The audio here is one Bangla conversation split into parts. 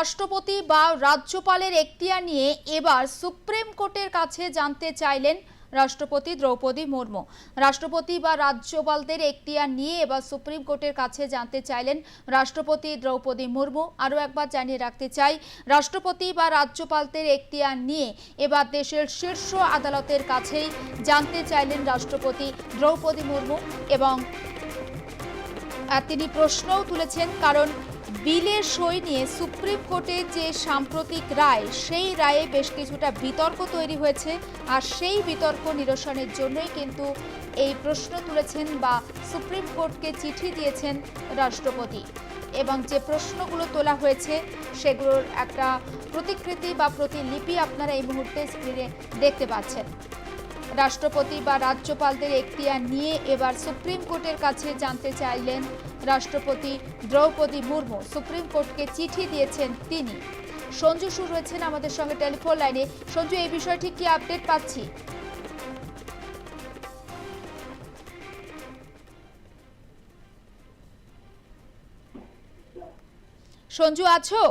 রাষ্ট্রপতি বা রাজ্যপালের এখতিয়ার নিয়ে এবার সুপ্রিম কোর্টের কাছে জানতে চাইলেন রাষ্ট্রপতি দ্রৌপদী মুর্মু। রাষ্ট্রপতি বা রাজ্যপালদের এখতিয়ার নিয়ে এবার সুপ্রিম কোর্টের কাছে জানতে চাইলেন রাষ্ট্রপতি দ্রৌপদী মুর্মু। আরও একবার জানিয়ে রাখতে চাই, রাষ্ট্রপতি বা রাজ্যপালদের এখতিয়ার নিয়ে এবার দেশের শীর্ষ আদালতের কাছেই জানতে চাইলেন রাষ্ট্রপতি দ্রৌপদী মুর্মু এবং তিনি প্রশ্নও তুলেছেন, কারণ বিলের সই নিয়ে সুপ্রিম কোর্টের যে সাম্প্রতিক রায়, সেই রায়ে বেশ কিছুটা বিতর্ক তৈরি হয়েছে আর সেই বিতর্ক নিরসনের জন্যই কিন্তু এই প্রশ্ন তুলেছেন বা সুপ্রিম কোর্টকে চিঠি দিয়েছেন রাষ্ট্রপতি। এবং যে প্রশ্নগুলো তোলা হয়েছে, সেগুলোর একটা প্রতিকৃতি বা প্রতিলিপি আপনারা এই মুহূর্তে স্ক্রিনে দেখতে পাচ্ছেন। রাষ্ট্রপতি বা রাজ্যপালদের এখতিয়ার নিয়ে এবার সুপ্রিম কোর্টের কাছে জানতে চাইলেন রাষ্ট্রপতি দ্রৌপদী মুর্মু। সুপ্রিম কোর্টকে চিঠি দিয়েছেন তিনি। সঞ্জু সুর রয়েছেন আমাদের সঙ্গে টেলিফোন লাইনে। সঞ্জু, এই বিষয়ে ঠিক কি আপডেট পাচ্ছি? সঞ্জু, আছো?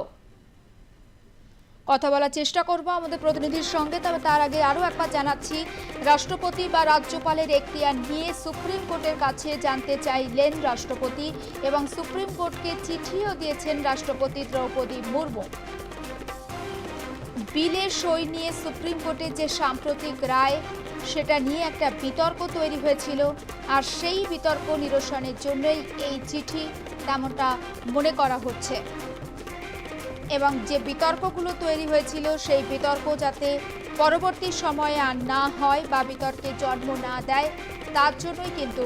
কথা বলার চেষ্টা করব আমাদের প্রতিনিধির সঙ্গে। তবে তার আগে আরও একবার জানাচ্ছি, রাষ্ট্রপতি বা রাজ্যপালের এখতিয়ার নিয়ে সুপ্রিম কোর্টের কাছে জানতে চাইলেন রাষ্ট্রপতি এবং সুপ্রিম কোর্টকে চিঠিও দিয়েছেন রাষ্ট্রপতি দ্রৌপদী মুর্মু। বিলের সই নিয়ে সুপ্রিম কোর্টের যে সাম্প্রতিক রায়, সেটা নিয়ে একটা বিতর্ক তৈরি হয়েছিল। আর সেই বিতর্ক নিরসনের জন্যই এই চিঠি তেমনটা মনে করা হচ্ছে। এবং যে বিতর্কগুলো তৈরি হয়েছিল, সেই বিতর্ক যাতে পরবর্তী সময়ে আর না হয় বা বিতর্কে জন্ম না দেয়, তার জন্যই কিন্তু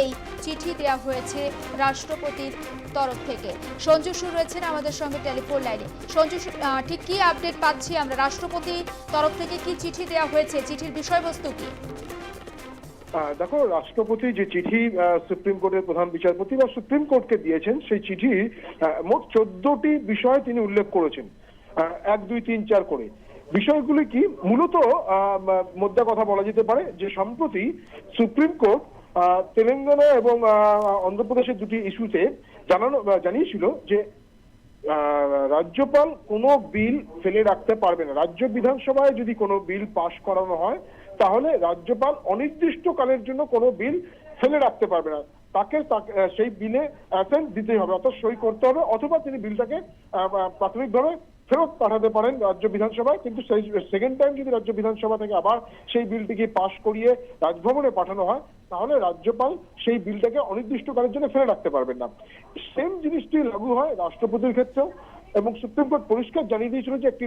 এই চিঠি দেওয়া হয়েছে রাষ্ট্রপতির তরফ থেকে। সঞ্জু সুর রয়েছেন আমাদের সঙ্গে টেলিফোন লাইনে। সঞ্জুসু ঠিক কি আপডেট পাচ্ছি আমরা? রাষ্ট্রপতি তরফ থেকে কি চিঠি দেওয়া হয়েছে? চিঠির বিষয়বস্তু কি? দেখো রাষ্ট্রপতি যে চিঠি সুপ্রিম কোর্টের প্রধান বিচারপতি বা সুপ্রিম কোর্টকে দিয়েছেন সেই চিঠি মোট চোদ্দটি বিষয় তিনি উল্লেখ করেছেন। এক দুই তিন চার করে। বিষয়গুলি কি? মূলত আহ, কথা বলা যেতে পারে যে সম্প্রতি সুপ্রিম কোর্ট তেলেঙ্গানা এবং অন্ধ্রপ্রদেশের দুটি ইস্যুতে জানানো জানিয়েছিল যে রাজ্যপাল কোনো বিল ফেলে রাখতে পারবে না। রাজ্য বিধানসভায় যদি কোনো বিল পাশ করানো হয় তাহলে রাজ্যপাল অনির্দিষ্টকালের জন্য কোনো বিল ফেলে রাখতে পারবে না। তাকে সেই বিলে অ্যাসেন্ট দিতেই হবে, অর্থাৎ সই করতে হবে, অথবা তিনি বিলটাকে প্রাথমিকভাবে ফেরত পাঠাতে পারেন রাজ্য বিধানসভায়। কিন্তু সেই সেকেন্ড টাইম যদি রাজ্য বিধানসভা থেকে আবার সেই বিলটিকে পাশ করিয়ে রাজভবনে পাঠানো হয়, তাহলে রাজ্যপাল সেই বিলটাকে অনির্দিষ্টকালের জন্য ফেলে রাখতে পারবেন না। সেম জিনিসটি লাগু হয় রাষ্ট্রপতির ক্ষেত্রেও। এবং সুপ্রিম কোর্ট পরিষ্কার জানিয়ে দিয়েছিল যে একটি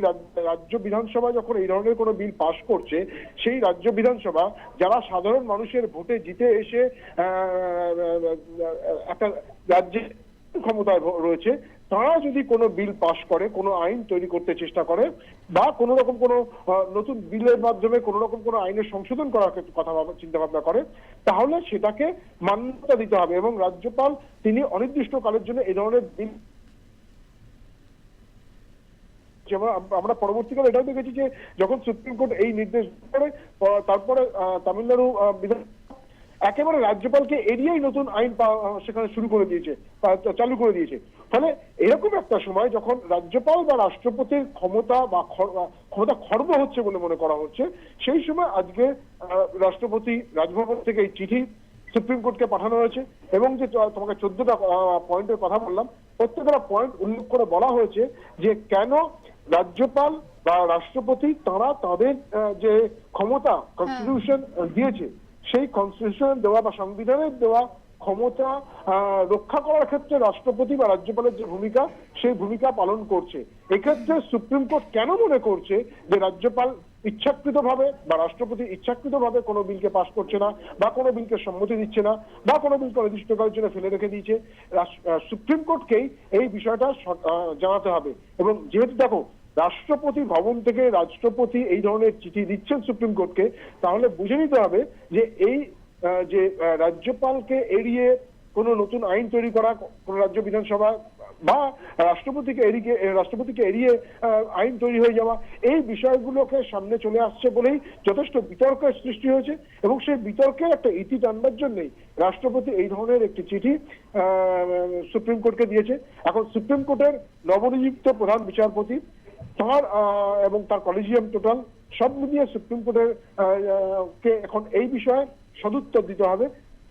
রাজ্য বিধানসভা যখন এই ধরনের কোনো বিল পাশ করছে, সেই রাজ্য বিধানসভা যারা সাধারণ মানুষের ভোটে জিতে এসে একটা রাজ্যে ক্ষমতায় রয়েছে, তারা যদি কোনো বিল পাশ করে, কোনো আইন তৈরি করতে চেষ্টা করে, বা কোনো রকম কোনো নতুন বিলের মাধ্যমে কোনো রকম কোনো আইনের সংশোধন করার কথা চিন্তা ভাবনা করে, তাহলে সেটাকে মান্যতা দিতে হবে এবং রাজ্যপাল তিনি অনির্দিষ্টকালের জন্য এই ধরনের বিল আমরা পরবর্তীকালে এটাও দেখেছি যে যখন সুপ্রিম কোর্ট এই নির্দেশ করে তারপরে তামিলনাড়ু বিধান একেবারে রাজ্যপালকে এড়িয়েই নতুন আইন সেখানে শুরু করে দিয়েছে চালু করে দিয়েছে। ফলে এরকম একটা সময় যখন রাজ্যপাল বা রাষ্ট্রপতির ক্ষমতা বা ক্ষমতা খর্ব হচ্ছে বলে মনে করা হচ্ছে, সেই সময় আজকে রাষ্ট্রপতি রাজভবন থেকে এই চিঠি সুপ্রিম কোর্টকে পাঠানো হয়েছে এবং যে তোমাকে চোদ্দটা পয়েন্টের কথা বললাম, প্রত্যেকটা পয়েন্ট উল্লেখ করে বলা হয়েছে যে কেন রাজ্যপাল বা রাষ্ট্রপতি তারা তাদের যে ক্ষমতা কনস্টিটিউশন দিয়েছে সেই কনস্টিটিউশন দেওয়া বা সংবিধানের দেওয়া ক্ষমতা রক্ষা করার ক্ষেত্রে রাষ্ট্রপতি বা রাজ্যপালের যে ভূমিকা সেই ভূমিকা পালন করছে। এক্ষেত্রে সুপ্রিম কোর্ট কেন মনে করছে যে রাজ্যপাল ইচ্ছাকৃতভাবে বা রাষ্ট্রপতি ইচ্ছাকৃতভাবে কোনো বিলকে পাশ করছে না বা কোনো বিলকে সম্মতি দিচ্ছে না বা কোনো বিলকে অনির্দিষ্টকালের জন্য ফেলে রেখে দিয়েছে? সুপ্রিম কোর্টকেই এই বিষয়টা জানাতে হবে। এবং যেহেতু দেখো রাষ্ট্রপতি ভবন থেকে রাষ্ট্রপতি এই ধরনের চিঠি দিচ্ছেন সুপ্রিম কোর্টকে তাহলে বুঝে নিতে হবে যে এই যে রাজ্যপালকে এড়িয়ে কোনো নতুন আইন তৈরি করা, কোনো রাজ্য বিধানসভা বা রাষ্ট্রপতিকে এড়িয়ে রাষ্ট্রপতিকে এড়িয়ে আইন তৈরি হয়ে যাওয়া, এই বিষয়গুলোকে সামনে চলে আসছে বলেই যথেষ্ট বিতর্কের সৃষ্টি হয়েছে এবং সেই বিতর্কের একটা ইতি টানবার জন্যই রাষ্ট্রপতি এই ধরনের একটি চিঠি সুপ্রিম কোর্টকে দিয়েছে। এখন সুপ্রিম কোর্টের নবনিযুক্ত প্রধান বিচারপতি তার এবং তার কলেজিয়াম টোটাল সব মিলিয়ে সুপ্রিম কোর্টের কে এখন এই বিষয়ে সদুত্তর দিতে হবে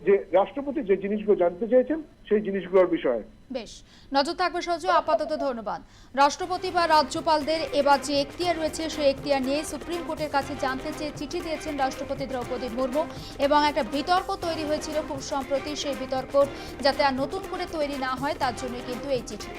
যে রাষ্ট্রপতি যে জিনিসগুলো জানতে চেয়েছেন সেই জিনিসগুলোর বিষয়ে। বেশ, নজর থাকবে সহজ আপাতত ধন্যবাদ। রাষ্ট্রপতি বা রাজ্যপালদের এবার যে এখতিয়ার রয়েছে, সেই এখতিয়ার নিয়ে সুপ্রিম কোর্টের কাছে জানতে চেয়ে চিঠি দিয়েছেন রাষ্ট্রপতি দ্রৌপদী মুর্মু এবং একটা বিতর্ক তৈরি হয়েছিল খুব সম্প্রতি সেই বিতর্ক যাতে আর নতুন করে তৈরি না হয়, তার জন্য কিন্তু এই চিঠি।